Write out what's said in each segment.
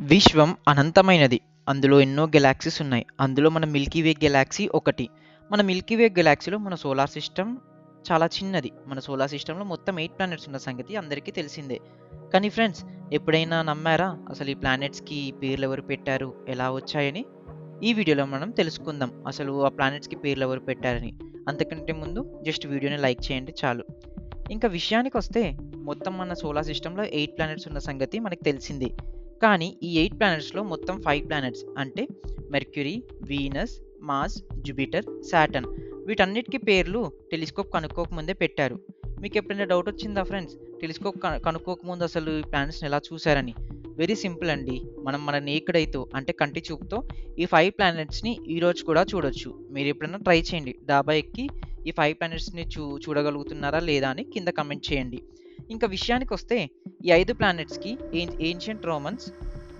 విశ్వం అనంతమైనది. అందులో ఎన్నో గెలాక్సీస్ ఉన్నాయి. అందులో మన మిల్కీ వే గెలాక్సీ ఒకటి. మన మిల్కీ వే గెలాక్సీలో మన సోలార్ సిస్టమ్ చాలా చిన్నది. మన సోలార్ సిస్టంలో మొత్తం ఎయిట్ ప్లానెట్స్ ఉన్న సంగతి అందరికీ తెలిసిందే. కానీ ఫ్రెండ్స్ ఎప్పుడైనా నమ్మారా? అసలు ఈ ప్లానెట్స్‌కి పేర్లు ఎవరు పెట్టారు? ఎలా వచ్చాయని? ఈ వీడియోలో మనం తెలుసుకుందాం. అసలు ఆ ప్లానెట్స్‌కి పేర్లు ఎవరు పెట్టారని. అంతకంటే ముందు జస్ట్ వీడియోని లైక్ చేయండి చాలు. ఇంకా విషయానికి వస్తే మొత్తం మన సోలార్ సిస్టంలో ఎయిట్ ప్లానెట్స్ ఉన్న సంగతి మనకు తెలిసిందే. కానీ ఈ ఎయిట్ ప్లానెట్స్‌లో మొత్తం ఫైవ్ ప్లానెట్స్ అంటే Mercury, Venus, Mars, Jupiter, Saturn వీటన్నిటికీ పేర్లు టెలిస్కోప్ కనుక్కోక ముందే పెట్టారు. మీకెప్పుడైనా డౌట్ వచ్చిందా ఫ్రెండ్స్? టెలిస్కోప్ కనుక్కోకముందు అసలు ఈ ప్లానెట్స్‌ని ఎలా చూసారని? వెరీ సింపుల్ అండి. మనం మన నేకడైతో అంటే కంటి చూపుతో ఈ ఫైవ్ ప్లానెట్స్‌ని ఈరోజు కూడా చూడొచ్చు. మీరెప్పుడైనా ట్రై చేయండి. డాబా ఎక్కి ఈ ఫైవ్ ప్లానెట్స్‌ని చూ చూడగలుగుతున్నారా లేదా అని కింద కమెంట్ చేయండి. ఇంకా విషయానికి వస్తే ఈ ఐదు ప్లానెట్స్‌కి ఏన్షియంట్ రోమన్స్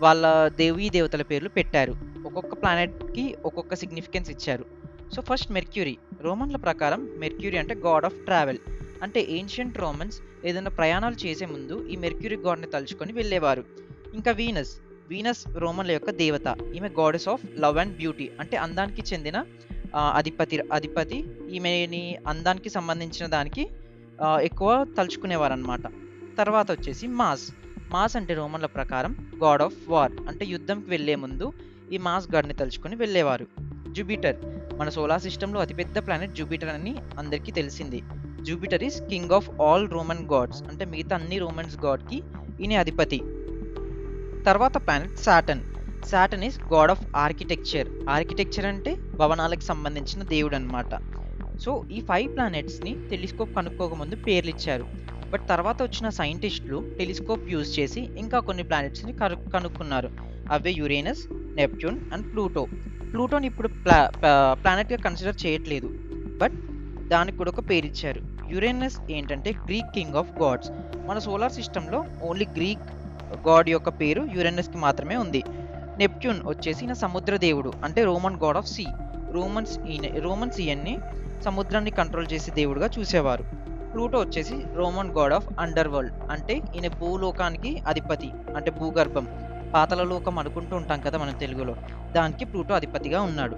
వాళ్ళ దేవీ దేవతల పేర్లు పెట్టారు. ఒక్కొక్క ప్లానెట్‌కి ఒక్కొక్క సిగ్నిఫికెన్స్ ఇచ్చారు. So first Mercury. రోమన్ల ప్రకారం మెర్క్యూరీ అంటే గాడ్ ఆఫ్ ట్రావెల్. అంటే ఏన్షియంట్ రోమన్స్ ఏదైనా ప్రయాణాలు చేసే ముందు ఈ మెర్క్యూరీ గాడ్‌ని తలుచుకొని వెళ్ళేవారు. ఇంకా వీనస్. వీనస్ రోమన్ల యొక్క దేవత. ఈమె goddess of love and beauty. అంటే అందానికి చెందిన అధిపతి అధిపతి. ఈమెని అందానికి సంబంధించిన దానికి ఎక్కువ ఎక్కువ తలుచుకునేవారనమాట. తర్వాత వచ్చేసి మాస్ మాస్ అంటే రోమన్ల ప్రకారం గాడ్ ఆఫ్ వార్. అంటే యుద్ధంకి వెళ్ళే ముందు ఈ మాస్ గాడ్‌ని తలుచుకొని వెళ్ళేవారు. జూపిటర్. మన సోలార్ సిస్టంలో అతిపెద్ద ప్లానెట్ జూపిటర్ అని అందరికీ తెలిసింది Jupiter is king of all Roman gods. అంటే మిగతా అన్ని రోమన్స్ గాడ్‌కి ఈయన అధిపతి. తర్వాత planet Saturn Saturn is god of architecture. Architecture అంటే భవనాలకు సంబంధించిన దేవుడనమాట. సో ఈ ఫైవ్ ప్లానెట్స్‌ని టెలిస్కోప్ కనుక్కోక ముందు పేర్లిచ్చారు. బట్ తర్వాత వచ్చిన సైంటిస్టులు టెలిస్కోప్ యూజ్ చేసి ఇంకా కొన్ని ప్లానెట్స్‌ని కనుక్కున్నారు. అవే యురేనస్, నెప్ట్యూన్ అండ్ ప్లూటో. ప్లూటోని ఇప్పుడు ప్లా ప్లానెట్‌గా కన్సిడర్ చేయట్లేదు. బట్ దానికి కూడా ఒక పేరు ఇచ్చారు యురేనస్ ఏంటంటే గ్రీక్ కింగ్ ఆఫ్ గాడ్స్. మన సోలార్ సిస్టంలో ఓన్లీ గ్రీక్ గాడ్ యొక్క పేరు యురేనస్‌కి మాత్రమే ఉంది. నెప్ట్యూన్ వచ్చేసి ఈయన సముద్ర దేవుడు. అంటే Roman god of sea. Romans ఈయన రోమన్స్ ఈయన్ని సముద్రాన్ని కంట్రోల్ చేసే దేవుడుగా చూసేవారు. ప్లూటో వచ్చేసి Roman god of underworld. అంటే ఈయన భూలోకానికి అధిపతి. అంటే భూగర్భం. పాతల లోకం అనుకుంటూ ఉంటాం కదా మనం తెలుగులో. దానికి ప్లూటో అధిపతిగా ఉన్నాడు.